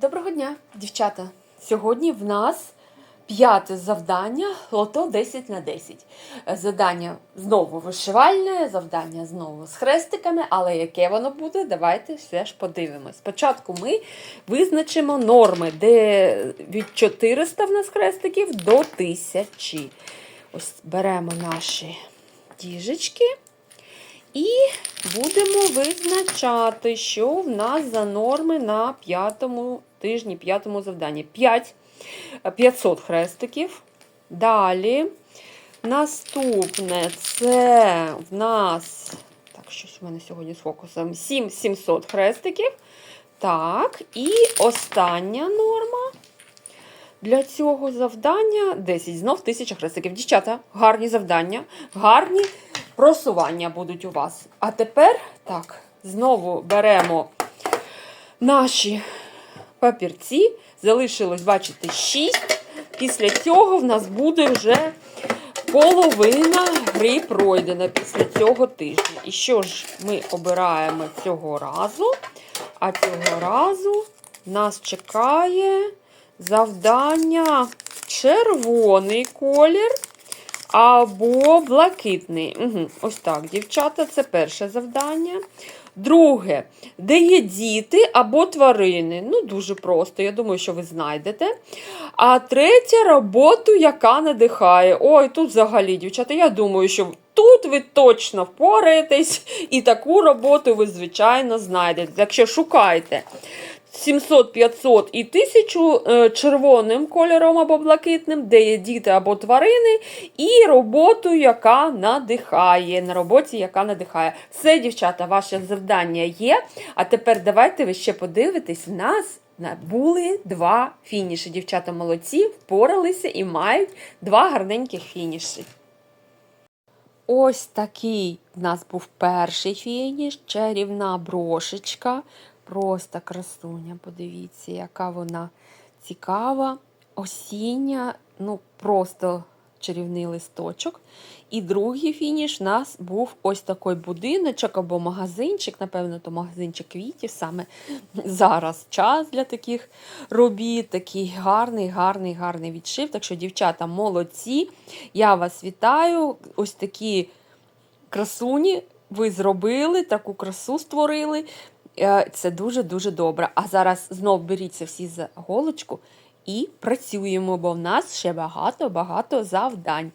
Доброго дня, дівчата! Сьогодні в нас п'яте завдання лото 10 на 10. Е, Завдання знову вишивальне, завдання знову з хрестиками, але яке воно буде, давайте все ж подивимось. Спочатку ми визначимо норми, де від 400 в нас хрестиків до 1000. Ось беремо наші діжечки. І будемо визначати, що в нас за норми на п'ятому тижні, п'ятому завданні. 5, 500 хрестиків. Далі. Наступне це в нас. Так, щось у мене сьогодні з фокусом. 7 700 хрестиків. Так, і остання норма. Для цього завдання 10, знов 1000 хрестиків. Дівчата, гарні завдання, гарні просування будуть у вас. А тепер, так, знову беремо наші папірці. Залишилось, бачите, 6. Після цього в нас буде вже половина гри пройдена після цього тижня. І що ж ми обираємо цього разу? А цього разу нас чекає завдання червоний колір або блакитний. Угу. Ось так, дівчата, це перше завдання. Друге, де є діти або тварини. Ну, дуже просто, я думаю, що ви знайдете. А третє роботу, яка надихає. Ой, тут взагалі, дівчата, я думаю, що тут ви точно впораєтесь, і таку роботу ви, звичайно, знайдете. Так що шукайте. 700, 500 і 1000 е, червоним кольором або блакитним, де є діти або тварини, і роботу, яка надихає. На роботі, яка надихає. Все, дівчата, ваше завдання є. А тепер давайте ви ще подивитесь. Нас були два фініші. Дівчата молодці, впоралися і мають два гарненьких фініші. Ось такий в нас був перший фініш, чарівна брошечка. Просто красуня, подивіться, яка вона цікава, осіння, ну просто чарівний листочок. І другий фініш у нас був ось такий будиночок або магазинчик, напевно, то магазинчик квітів. Саме зараз час для таких робіт. Такий гарний, гарний, гарний відшив. Так що, дівчата, молодці. Я вас вітаю. Ось такі красуні ви зробили, таку красу створили. Е, Це дуже-дуже добре. А зараз знов беріться всі за голочку і працюємо, бо в нас ще багато-багато завдань.